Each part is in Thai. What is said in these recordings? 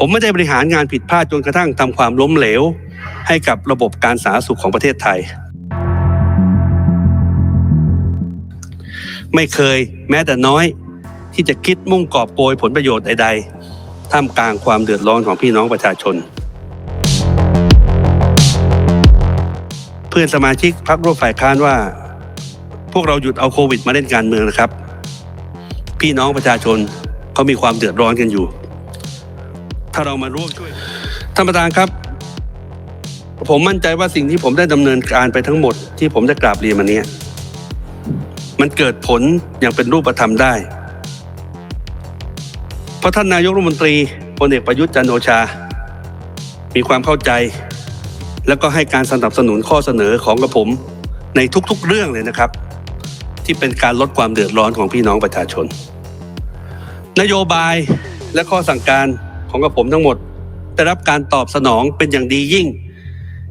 ผมไม่ได้บริหารงานผิดพลาดจนกระทั่งทำความล้มเหลว ให้กับระบบการสาธารณสุขของประเทศไทย ไม่เคยแม้แต่น้อย ที่จะคิดมุ่งกอบโกยผลประโยชน์ใดๆท่ามกลางความเดือดร้อนของพี่น้องประชาชน เพื่อนสมาชิกพรรคร่วมฝ่ายค้านว่า พวกเราหยุดเอาโควิดมาเล่นการเมืองนะครับ พี่น้องประชาชนเขามีความเดือดร้อนกันอยู่ ถ้าเรามาร่วมช่วยท่านประธานครับ ผมมั่นใจว่าสิ่งที่ผมได้ดำเนินการไปทั้งหมดที่ผมได้กราบเรียนมาเนี้ยมันเกิดผลอย่างเป็นรูปธรรมได้ เพราะท่านนายกรัฐมนตรีพลเอกประยุทธ์จันโอชา มีความเข้าใจ แล้วก็ให้การสนับสนุนข้อเสนอของกระผมในทุกๆเรื่องเลยนะครับ ที่เป็นการลดความเดือดร้อนของพี่น้องประชาชน นโยบายและข้อสั่งการ ของกระผมทั้งหมดได้รับการตอบสนองเป็นอย่างดียิ่ง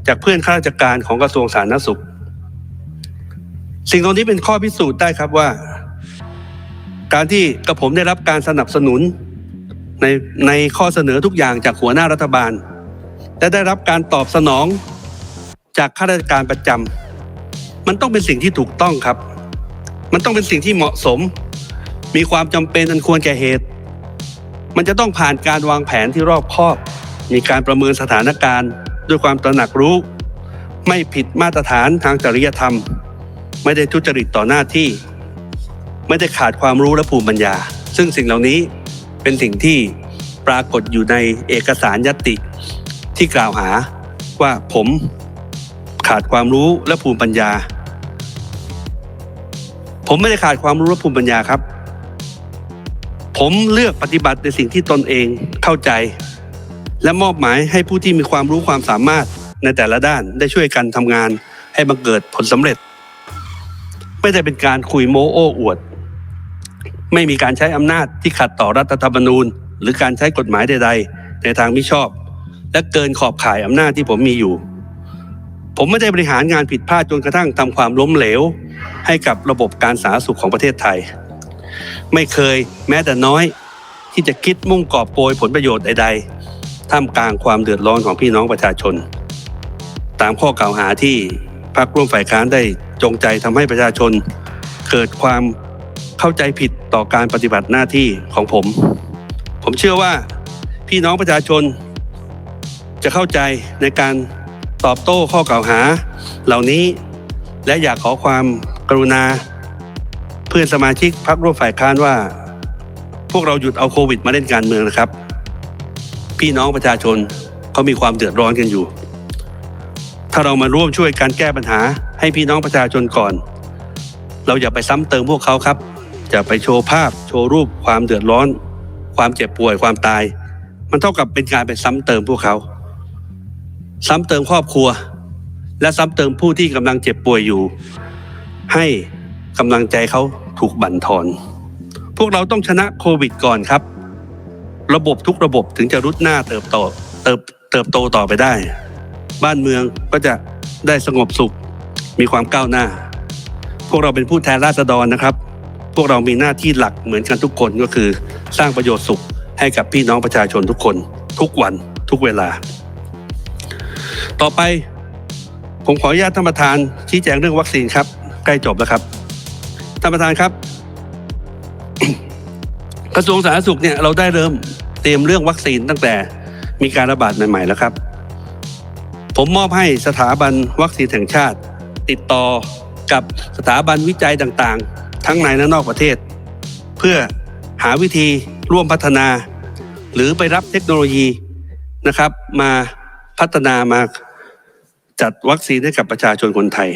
จากเพื่อนข้าราชการของกระทรวงสาธารณสุข สิ่งตรงนี้เป็นข้อพิสูจน์ได้ครับว่า การที่กระผมได้รับการสนับสนุนในในข้อเสนอทุกอย่างจากหัวหน้ารัฐบาล และได้รับการตอบสนองจากข้าราชการประจำมันต้องเป็นสิ่งที่ถูกต้องครับ มันต้องเป็นสิ่งที่เหมาะสม มีความจำเป็นอันควรแก่เหตุ มันจะต้องผ่านการวางแผนที่รอบคอบ มีการประเมินสถานการณ์ ด้วยความตระหนักรู้ ไม่ผิดมาตรฐานทางจริยธรรม ไม่ได้ทุจริตต่อหน้าที่ ไม่ได้ขาดความรู้และภูมิปัญญา ซึ่งสิ่งเหล่านี้เป็นสิ่งที่ปรากฏอยู่ในเอกสารยตติที่กล่าวหาว่าผมขาดความรู้และภูมิปัญญา ผมไม่ได้ขาดความรู้และภูมิปัญญาครับ ผมเลือกปฏิบัติในสิ่งที่ตนเองเข้าใจ และมอบหมายให้ผู้ที่มีความรู้ความสามารถในแต่ละด้านได้ช่วยกันทำงานให้บังเกิดผลสำเร็จ ไม่ได้เป็นการคุยโม้โอ้อวด ไม่มีการใช้อำนาจที่ขัดต่อรัฐธรรมนูญ หรือการใช้กฎหมายใด ๆ ในทางมิชอบ และเกินขอบข่ายอำนาจที่ผมมีอยู่ ผมไม่ได้บริหารงานผิดพลาดจนกระทั่งทำความล้มเหลว ให้กับระบบการสาธารณสุขของประเทศไทย ไม่เคยแม้แต่น้อย ที่จะคิดมุ่งกอบโกยผลประโยชน์ใดๆ ท่ามกลางความเดือดร้อนของพี่น้องประชาชน ตามข้อกล่าวหาที่พรรคร่วมฝ่ายค้านได้จงใจทำให้ประชาชน เกิดความเข้าใจผิดต่อการปฏิบัติหน้าที่ของผม ผมเชื่อว่าพี่น้องประชาชน จะเข้าใจในการตอบโต้ข้อกล่าวหาเหล่านี้ และอยากขอความกรุณา พื่อนสมาชิกพรรคร่วมฝ่ายค้านว่า พวกเราหยุดเอาโควิด มาเล่นการเมืองนะครับ พี่น้องประชาชนเขามีความเดือดร้อนกันอยู่ ถ้าเรามาร่วมช่วยการแก้ปัญหาให้พี่น้องประชาชนก่อน เราอย่าไปซ้ำเติมพวกเขาครับจะไปโชว์ภาพ โชว์รูปความเดือดร้อน ความเจ็บป่วยความตาย มันเท่ากับเป็นการไปซ้ำเติมพวกเขา ซ้ำเติมครอบครัว และซ้ำเติมผู้ที่กำลังเจ็บป่วยอยู่ ให้กำลังใจเขา ถูกบั่นทอน พวกเราต้องชนะโควิดก่อนครับ ระบบทุกระบบถึงจะรุดหน้าเติบโตเติบเติบโตต่อไปได้ บ้านเมืองก็จะได้สงบสุข มีความก้าวหน้า พวกเราเป็นผู้แทนราษฎรนะครับ พวกเรามีหน้าที่หลักเหมือนกันทุกคนก็คือ สร้างประโยชน์สุขให้กับพี่น้องประชาชนทุกคน ทุกวันทุกเวลา ต่อไปผมขออนุญาตท่านประธานชี้แจงเรื่องวัคซีนครับ ใกล้จบแล้วครับ ท่านประธานครับ กระทรวงสาธารณสุขเนี่ยเราได้เริ่มเตรียมเรื่องวัคซีนตั้งแต่มีการระบาดใหม่ๆแล้วครับ ผมมอบให้สถาบันวัคซีนแห่งชาติ ติดต่อกับสถาบันวิจัยต่างๆ ทั้งในและนอกประเทศ เพื่อหาวิธีร่วมพัฒนา หรือไปรับเทคโนโลยีนะครับ มาพัฒนามาจัดวัคซีนให้กับประชาชนคนไทย